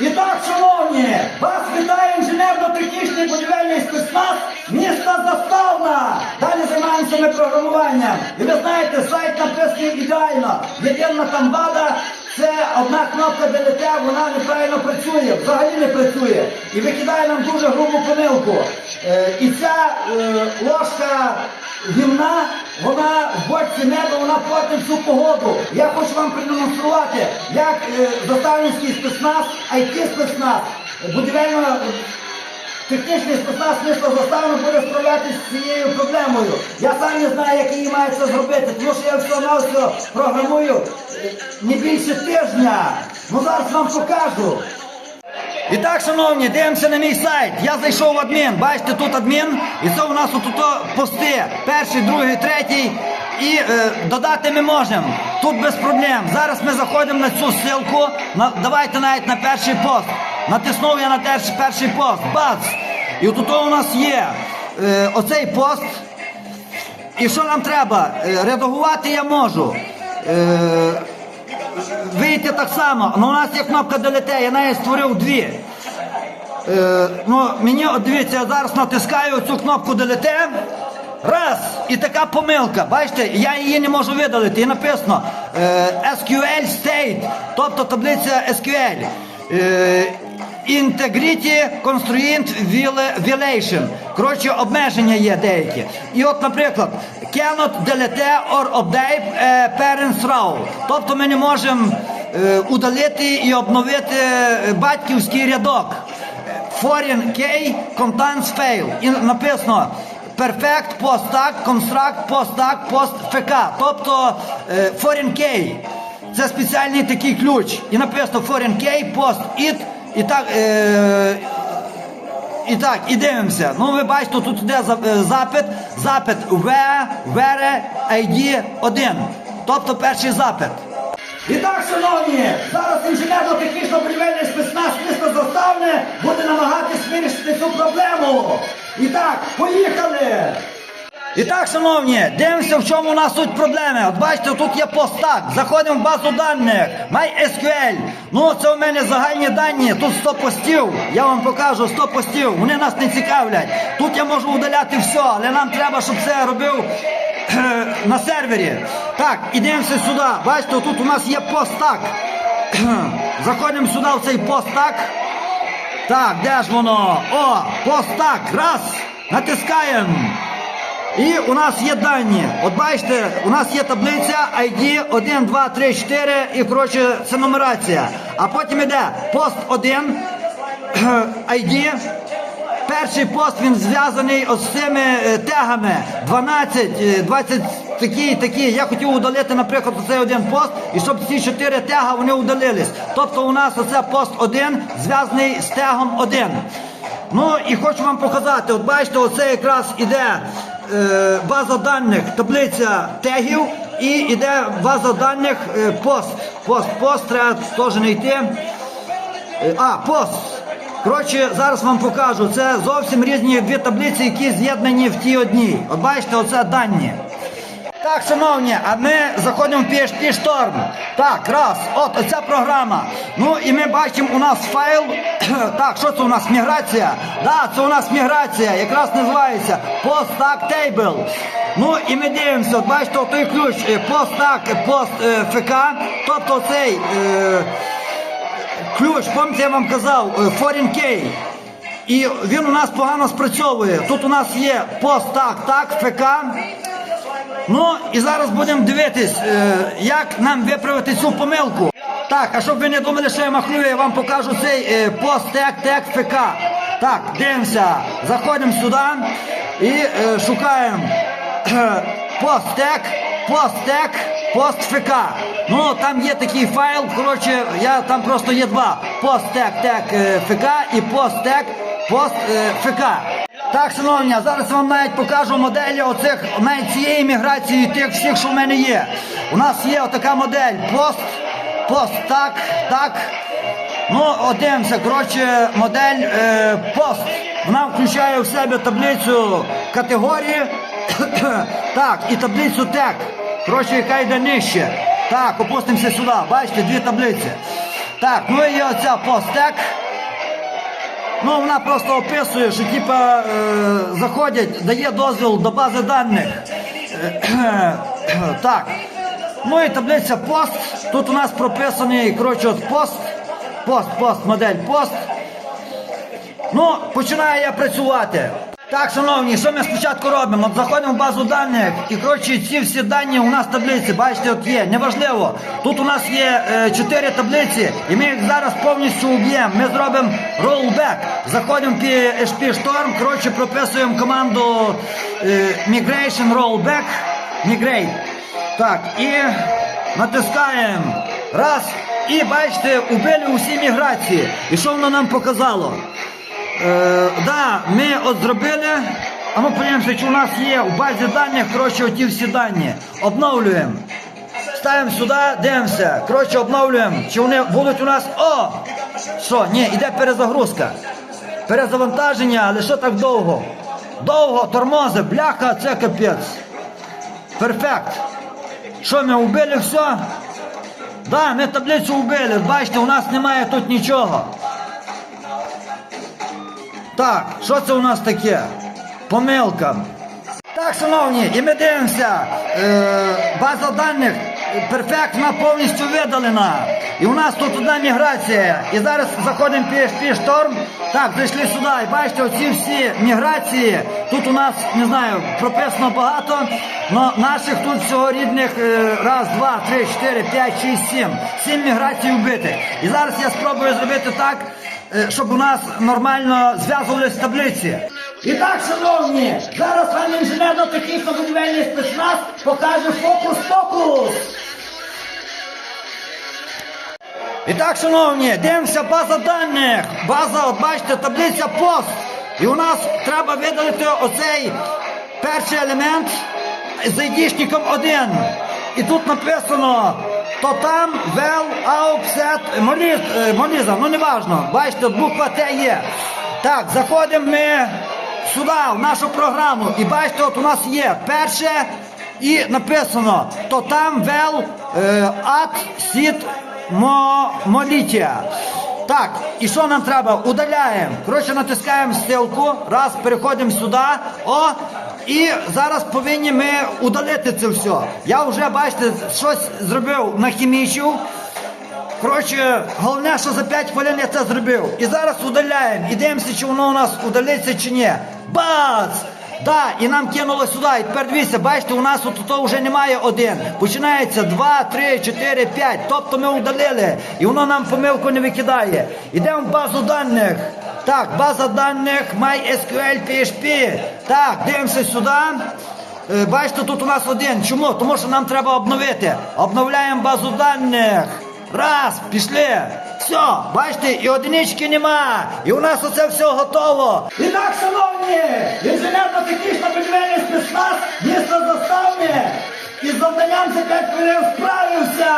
І так, шановні, вас вітає інженерно-технічний будівельний спецназ міста Заставна. Далі займаємося ми програмуванням. І ви знаєте, сайт написаний ідеально. Єдина там вада, це одна кнопка ДЛТ, вона неправильно працює, взагалі не працює. І викидає нам дуже грубу помилку. Е, і ця е, ложка гімна, вона в бочці неба, вона платить всю погоду. Я хочу вам продемонструвати, як е, заставницький спецназ, IT спецназ, будівельно технічний спецназ міста заставно буде справлятися з цією проблемою. Я сам не знаю, як її має це зробити, тому що я все на все програмую е, не більше тижня. Ну зараз вам покажу. І так, шановні, дивимося на мій сайт. Я зайшов в адмін. Бачите, тут адмін, і це у нас тут пости. Перший, другий, третій. І е, додати ми можемо. Тут без проблем. Зараз ми заходимо на цю ссылку. На, давайте навіть на перший пост. Натиснув я на перший, перший пост. Бац! І тут у нас є е, оцей пост. І що нам треба? Е, редагувати я можу. Е, Вийти так само, але у нас є кнопка ДЛТ, я неї створив дві. Е, ну, мені, от дивіться, я зараз натискаю цю кнопку ДЛТ. Раз, і така помилка. Бачите, я її не можу видалити. І написано е, SQL State, тобто таблиця SQL. Е, Integrity Constraint Violation. Коротше, обмеження є деякі. І от, наприклад, cannot delete or update е, parents row. Тобто ми не можемо е, удалити і обновити е, батьківський рядок. Foreign key contains fail. І написано perfect post tag, construct post tag, post fk. Тобто е, foreign key. Це спеціальний такий ключ. І написано foreign key, post it. І так, е, і так, і дивимося. Ну, ви бачите, тут йде е, запит, запит В, ВР, ID 1. Тобто перший запит. І так, шановні, зараз інженерно-технічно-будівельний спецназ міста Заставне буде намагатись вирішити цю проблему. І так, поїхали! І так, шановні, дивимося, в чому у нас тут проблеми. От бачите, тут є постак. Заходимо в базу даних. MySQL. Ну, це у мене загальні дані. Тут 100 постів. Я вам покажу 100 постів. Вони нас не цікавлять. Тут я можу удаляти все, але нам треба, щоб це робив на сервері. Так, і дивимося сюди. Бачите, тут у нас є постак. Заходимо сюди в цей постак. Так, де ж воно? О, постак. Раз. Натискаємо. І у нас є дані. От бачите, у нас є таблиця ID 1, 2, 3, 4 і коротше це нумерація. А потім іде пост 1 ID. Перший пост він зв'язаний з цими е, тегами 12, е, 20 такі, такі. Я хотів удалити, наприклад, оцей один пост, і щоб ці чотири тега вони удалились. Тобто у нас оце пост 1 зв'язаний з тегом 1. Ну і хочу вам показати, от бачите, оце якраз іде база даних, таблиця тегів і йде база даних е, пост. Пост, пост, треба теж не йти. Е, А, пост. Коротше, зараз вам покажу. Це зовсім різні дві таблиці, які з'єднані в тій одній. От бачите, оце дані. Так, шановні, а ми заходимо в PHP Storm. Так, раз, от оця програма. Ну і ми бачимо, у нас файл. так, що це у нас міграція? Да, це у нас міграція, якраз називається Post Table. Ну і ми дивимося, от бачите, той ключ е, Post Post е, FK, тобто цей е, ключ, пам'ятаєте, я вам казав, е, Foreign Key. І він у нас погано спрацьовує. Тут у нас є пост так, ФК. Ну і зараз будемо дивитись, е, як нам виправити цю помилку. Так, а щоб ви не думали, що я махлюю, я вам покажу цей е, пост тек тек ФК. Так, дивимося, заходимо сюди і е, шукаємо пост тек, пост тек, пост ФК. Ну там є такий файл. Коротше, я там просто є два: пост тек тек ФК і пост тек пост ФК. Так, шановні, зараз вам навіть покажу моделі оцих цієї міграції тих всіх, що в мене є. У нас є отака модель пост, пост, так, так. Ну, от дивимося, коротше, модель е, пост. Вона включає в себе таблицю категорії, так, і таблицю тек. Коротше, яка йде нижче. Так, опустимося сюди. Бачите, дві таблиці. Так, ну і оця постек. Ну, вона просто описує, що типа е, заходять, дає дозвіл до бази даних. Е, так. Ну і таблиця пост. Тут у нас прописаний, коротше, от пост. Пост, пост, модель пост. Ну, починаю я працювати. Так, шановні, що ми спочатку робимо? От заходимо в базу даних і коротше ці всі дані у нас в таблиці, бачите, от є. Неважливо. Тут у нас є е, чотири таблиці, і ми їх зараз повністю уб'ємо. Ми зробимо rollback. Заходимо в PHP Storm, коротше, прописуємо команду е, migration rollback. Migrate. Так, і натискаємо. Раз. І бачите, убили усі міграції. І що воно нам показало? Е, да, ми от зробили. А ну подивимося, чи у нас є в базі даних, коротше, оті всі дані. Обновлюємо. Ставимо сюди, дивимося. Коротше, обновлюємо. Чи вони будуть у нас. О! Що? Ні, іде перезагрузка. Перезавантаження, але що так довго? Довго, тормози, бляха, це капець. Перфект. Що ми вбили все? Да, ми таблицю вбили. Бачите, у нас немає тут нічого. Так, що це у нас таке? Помилка. Так, шановні, і ми дивимося. Е, база даних перфектна повністю видалена. І у нас тут одна міграція. І зараз заходимо в PHP Storm. Так, зайшли сюди. І бачите, оці всі міграції. Тут у нас, не знаю, прописано багато. Но наших тут всього рідних е, раз, два, три, чотири, п'ять, шість, сім. Сім міграцій вбитих. І зараз я спробую зробити так, щоб у нас нормально зв'язувались таблиці. І так, шановні, зараз вам інженерно-технічно будівельний спецназ покаже фокус-фокус. І так, шановні, дивимося база даних. База, от бачите, таблиця пост. І у нас треба видалити оцей перший елемент з айдішником 1. І тут написано то там, вел, аупсет, моліз, е, моліза, ну не важно. Бачите, буква Т є. Так, заходимо ми сюди, в нашу програму. І бачите, от у нас є перше і написано то там вел е, ат сіт мо, молітія. Так, і що нам треба? Удаляємо. Коротше, натискаємо стрілку, раз, переходимо сюди. О, і зараз повинні ми удалити це все. Я вже, бачите, щось зробив на хімічу. Коротше, головне, що за 5 хвилин я це зробив. І зараз удаляємо. І дивимося, чи воно у нас удалиться чи ні. Бац! Да, і нам кинуло сюди. І тепер дивіться, бачите, у нас от то вже немає один. Починається 2, 3, 4, 5. Тобто ми удалили. І воно нам помилку не викидає. Йдемо в базу даних. Так, база даних MySQL PHP. Так, дивимося сюди. Е, Бачите, тут у нас один. Чому? Тому що нам треба обновити. Обновляємо базу даних. Раз, пішли. Все, бачите, і одинички нема. І у нас оце все готово. І так, шановні, інженерно-технічна будівельний спецназ місто заставне. І з завданням за 5 хвилин справився.